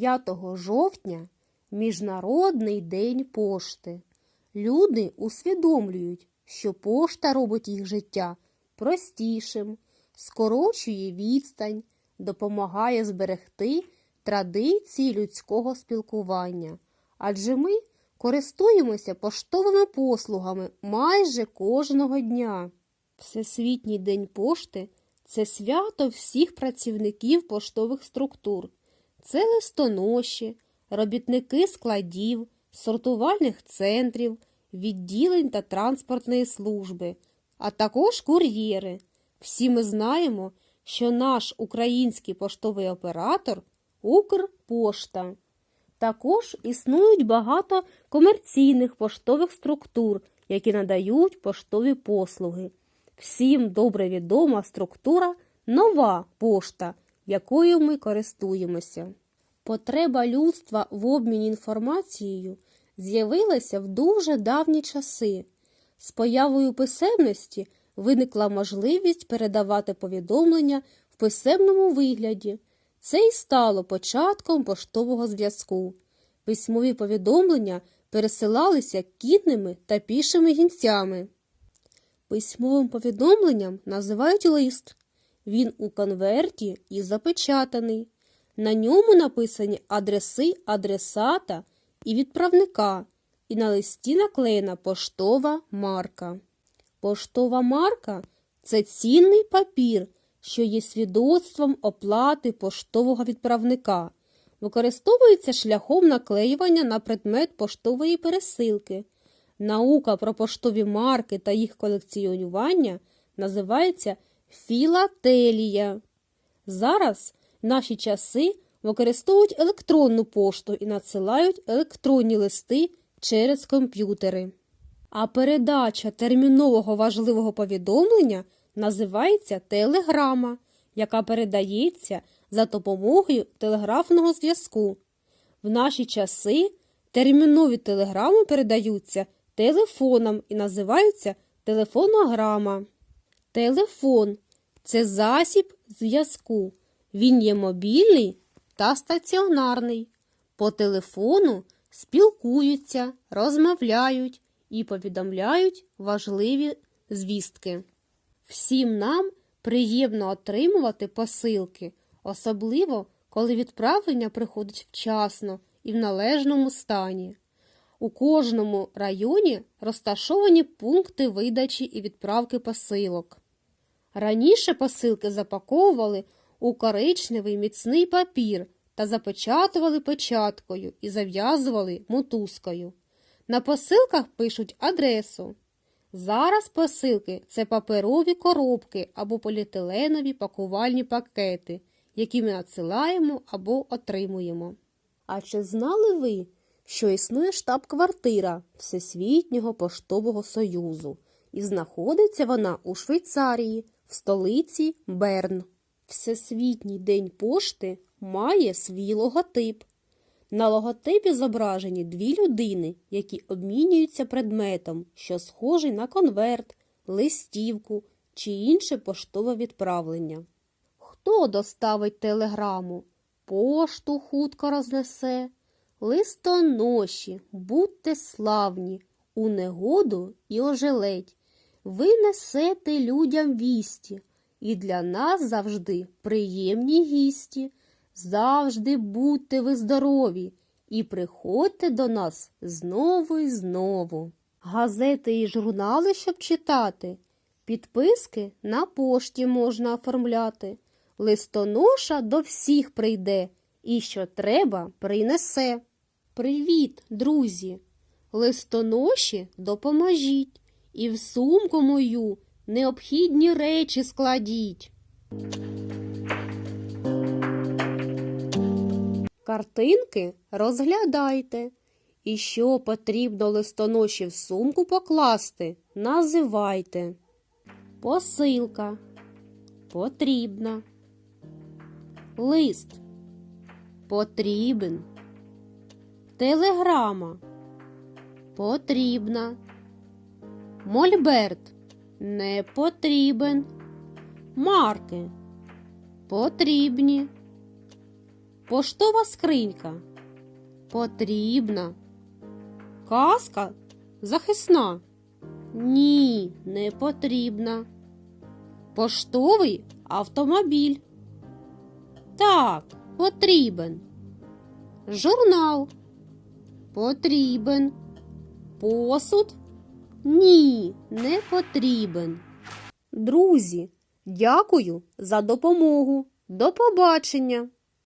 5 жовтня Міжнародний день пошти. Люди усвідомлюють, що пошта робить їх життя простішим, скорочує відстань, допомагає зберегти традиції людського спілкування. Адже ми користуємося поштовими послугами майже кожного дня. Всесвітній день пошти це свято всіх працівників поштових структур. Це листоноші, робітники складів, сортувальних центрів, відділень та транспортної служби, а також кур'єри. Всі ми знаємо, що наш український поштовий оператор Укрпошта. Також існують багато комерційних поштових структур, які надають поштові послуги. Всім добре відома структура нова пошта, якою ми користуємося. Потреба людства в обміні інформацією з'явилася в дуже давні часи. З появою писемності виникла можливість передавати повідомлення в писемному вигляді. Це і стало початком поштового зв'язку. Письмові повідомлення пересилалися кінними та пішими гінцями. Письмовим повідомленням називають лист. Він у конверті і запечатаний. На ньому написані адреси адресата і відправника, і на листі наклеєна поштова марка. Поштова марка це цінний папір, що є свідоцтвом оплати поштового відправника. Використовується шляхом наклеювання на предмет поштової пересилки. Наука про поштові марки та їх колекціонування називається філателія. Зараз наші часи використовують електронну пошту і надсилають електронні листи через комп'ютери. А передача термінового важливого повідомлення називається телеграма, яка передається за допомогою телеграфного зв'язку. В наші часи термінові телеграми передаються телефоном і називаються телефонограма. Телефон це засіб зв'язку. Він є мобільний та стаціонарний. По телефону спілкуються, розмовляють і повідомляють важливі звістки. Всім нам приємно отримувати посилки, особливо коли відправлення приходить вчасно і в належному стані. У кожному районі розташовані пункти видачі і відправки посилок. Раніше посилки запаковували у коричневий міцний папір та запечатували печаткою і зав'язували мотузкою. На посилках пишуть адресу. Зараз посилки це паперові коробки або поліетиленові пакувальні пакети, які ми надсилаємо або отримуємо. А чи знали ви, що існує штаб-квартира Всесвітнього поштового союзу, і знаходиться вона у Швейцарії, в столиці Берн. Всесвітній день пошти має свій логотип. На логотипі зображені дві людини, які обмінюються предметом, що схожий на конверт, листівку чи інше поштове відправлення. Хто доставить телеграму? Пошту хутко рознесе. Листоноші, будьте славні, у негоду і ожеледь. Ви несете людям вісті, і для нас завжди приємні гісті. Завжди будьте ви здорові і приходьте до нас знову і знову. Газети і журнали, щоб читати, підписки на пошті можна оформляти. Листоноша до всіх прийде і що треба, принесе. Привіт, друзі! Листоноші допоможіть і в сумку мою необхідні речі складіть. Картинки розглядайте. І що потрібно листоноші в сумку покласти, називайте. Посилка. Потрібна. Лист. Потрібен. Телеграма. Потрібна. Мольберт. Не потрібен. Марки. Потрібні. Поштова скринька. Потрібна. Каска захисна. Ні, не потрібна. Поштовий автомобіль. Так, потрібен. Журнал. Потрібен. Посуд? Ні, не потрібен. Друзі, дякую за допомогу. До побачення!